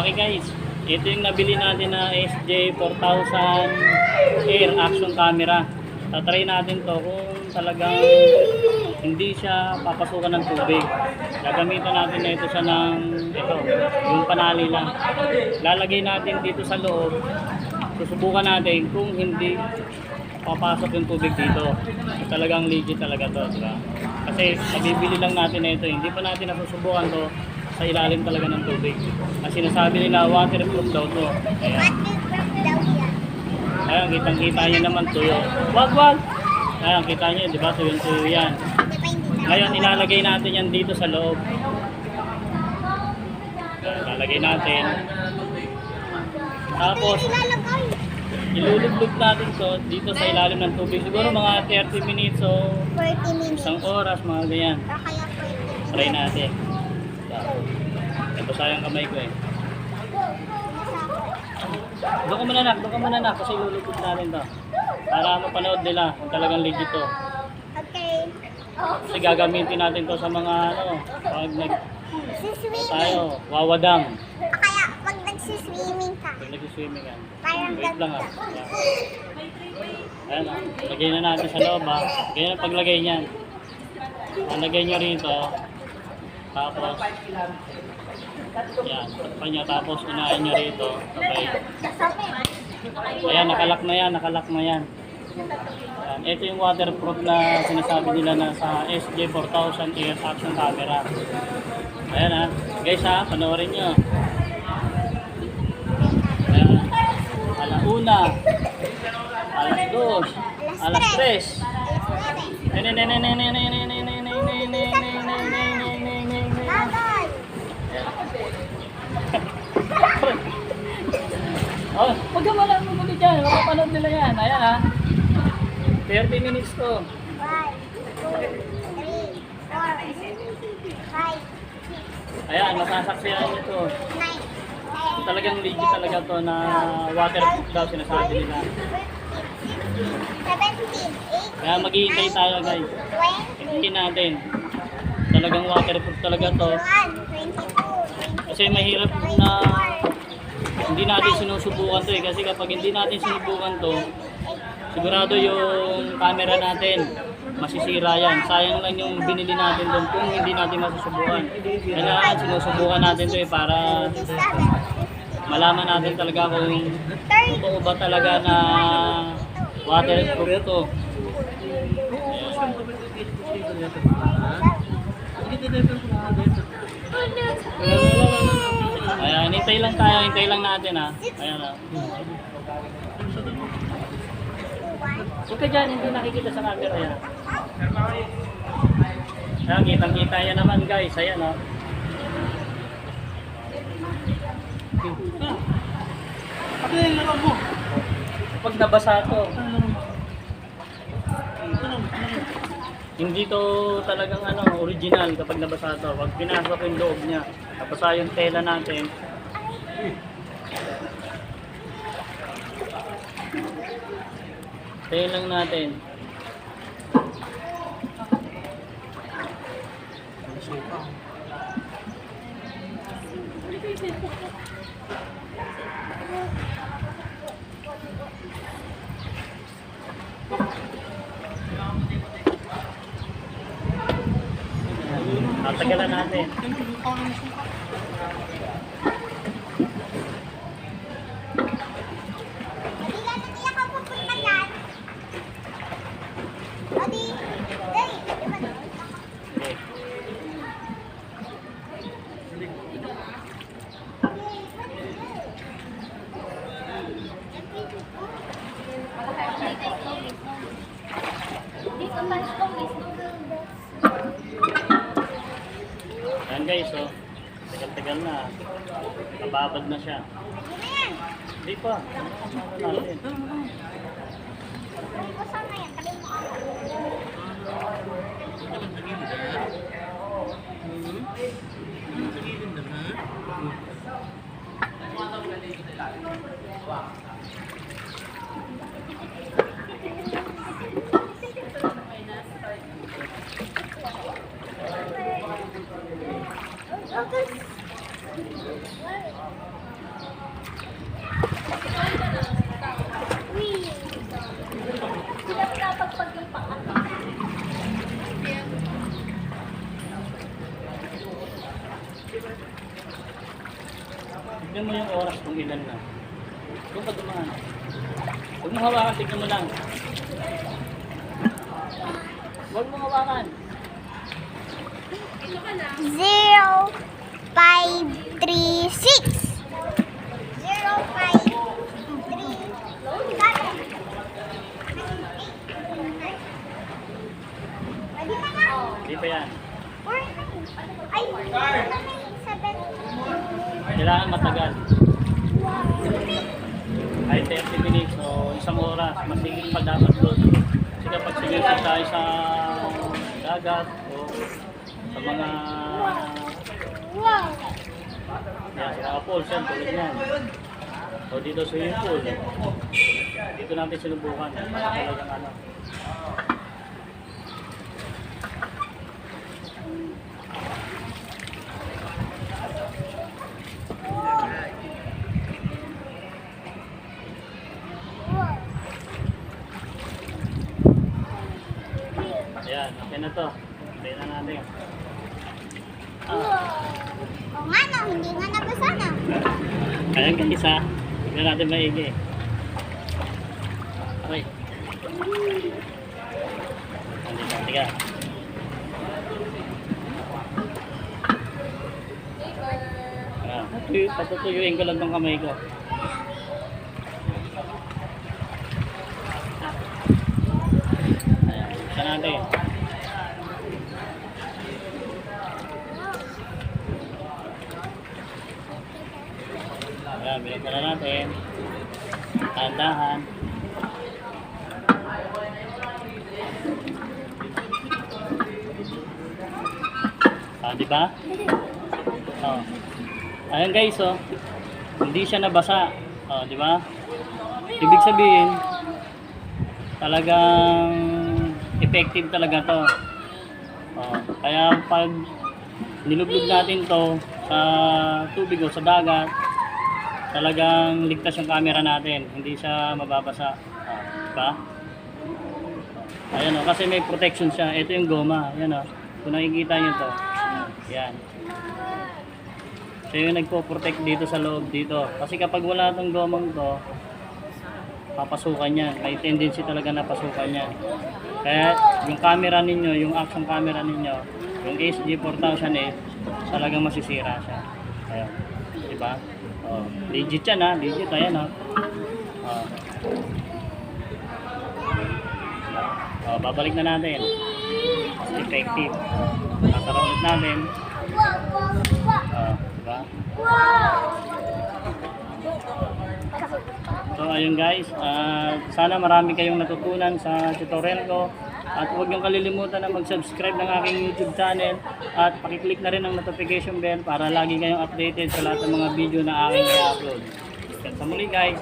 Okay guys, ito yung nabili natin na SJ 4000 Air Action Camera. Tatry natin to kung talagang hindi siya papasukan ng tubig. Gagamitan natin na ito siya ng ito, yung panali lang. Lalagay natin dito sa loob. Susubukan natin kung hindi papasok yung tubig dito. Talagang legit talaga to, di ba? Kasi nabibili lang natin na ito, hindi pa natin nasusubukan to sa ilalim talaga ng tubig. Ang sinasabi nila waterproof daw to. Ayan. Ayan, kitang-kita niyo naman tuyo. Wag, wag! Ayan, kita niyo, di ba? Tuyo-tuyo yan. Ngayon, ilalagay natin yan dito sa loob. Ilalagay natin. Tapos, ilulublog natin to dito sa ilalim ng tubig. Siguro mga 30 minutes o 40 minutes. isang oras, mga ganyan. O kaya 40 Try natin. Sayang kamay ko eh. Doon ka muna nak, doon ka muna nak, kasi ilulublog natin to. Para mapanood nila kung talagang legit to. Okay. Kasi gagamitin natin to sa mga ano, pag nag Siswimming. tayo, wawadam. O kaya pag nagsiswimming ka. Pag nag-swimming yan. Parang Wait lang ah. ganito. Ayan. Ah. Lagay na natin sa loob ah. Ganyan ang paglagay niyan. Lagay nyo rito. Tapos, yan. Takpan nyo. Tapos, unahin nyo rito. Okay. Ayan, nakalak na yan. Nakalak na yan. Ayan. Ito yung waterproof na sinasabi nila na sa SJ4000 Air Action Camera. Ayan ah. Guys ha, panoorin nyo. Ayan. Alauna. Alas dos. Alas tres. Nene, nene, nene, nene, nene, nene, Oh, huwag ka malang mumuli dyan. Mapapanood nila yan. Ayan ha. 30 minutes to. 1, 2, 3, 4, 5, Ayan, masasaksihan nyo to. 6, 9, Talagang legit talaga to na waterproof daw sinasabi nila. 17, 18, Kaya maghihintay tayo guys. 20, Hintayin natin. Talagang waterproof talaga to. 21, 22, Kasi mahirap na hindi natin sinusubukan to eh. Kasi kapag hindi natin sinubukan to, sigurado yung camera natin masisira yan. Sayang lang yung binili natin doon kung hindi natin masusubukan. Kailangan sinusubukan natin to eh para 27, malaman natin talaga kung 30, totoo ba talaga na waterproof to. Ayan, hintay lang tayo, hintay lang natin ha. Ayan ha. Huwag ka dyan, hindi nakikita sa camera yan. Ayan, kitang kita yan naman guys. Ayan ha. Ano yung laro mo? Pag nabasa to, hindi to talagang ano, original kapag nabasa to. Pag pinasok yung loob niya, nabasa yung tela natin, Tayo lang natin. Tatagalan natin. Ilan na niya ka pupunta yan? O di, day, di ba no? Okay. Ayan guys, oh. Tagal-tagal na. Nababad na siya. Ano? Hindi pa. Ano natin? Tignan mo yung oras kung ilan na. Doon ka dumaan. Huwag mo hawakan, tignan mo lang. Huwag mo hawakan. Zero, five, three, six. Zero, five, three, seven. Hindi pa yan. Ay. Kailangan matagal. Kahit 30 minutes o isang oras, masigil pa dapat doon. Kasi kapag sinisip tayo sa dagat o sa mga yan, sa mga pools yan, tulad yan. O dito sa swimming pool. Dito natin sinubukan. Talagang ano. Ayan, okay na to. Tayo na natin. Ah, O nga no, hindi nga nabasa na. Ayan guys ha. Tignan natin maigi. Okay. Andito, tiga. Ah, patutuyuin ko lang tong kamay ko. Ayan, buksan natin. Ayan, binigyan na natin. Tandahan. Ah, di ba? Oh. Ayan guys, oh. Hindi siya nabasa. Oh, di ba? Ibig sabihin, talagang effective talaga to. Oh, kaya pag nilublog natin to sa tubig o sa dagat, talagang ligtas yung camera natin, hindi siya mababasa. Ah, di ba? Ayan o, kasi may protection siya. Ito yung goma. Ayan o. Kung nakikita nyo to. Yan. Siya yung nagpo-protect dito sa loob dito. Kasi kapag wala tong gomang to, papasukan yan. May tendency talaga na pasukan yan. Kaya yung camera ninyo, yung action camera ninyo, yung SG4000 talagang masisira siya. Ayan. Diba? Oh, legit yan ha. Legit. Ayan ha. Oh. Oh, babalik na natin. Effective. Sasara ulit natin. Oh, diba? So ayun guys, ah, sana marami kayong natutunan sa tutorial ko. At huwag niyong kalilimutan na mag-subscribe ng aking YouTube channel at pakiclick na rin ang notification bell para lagi kayong updated sa lahat ng mga video na aking i-upload. Sa muli guys,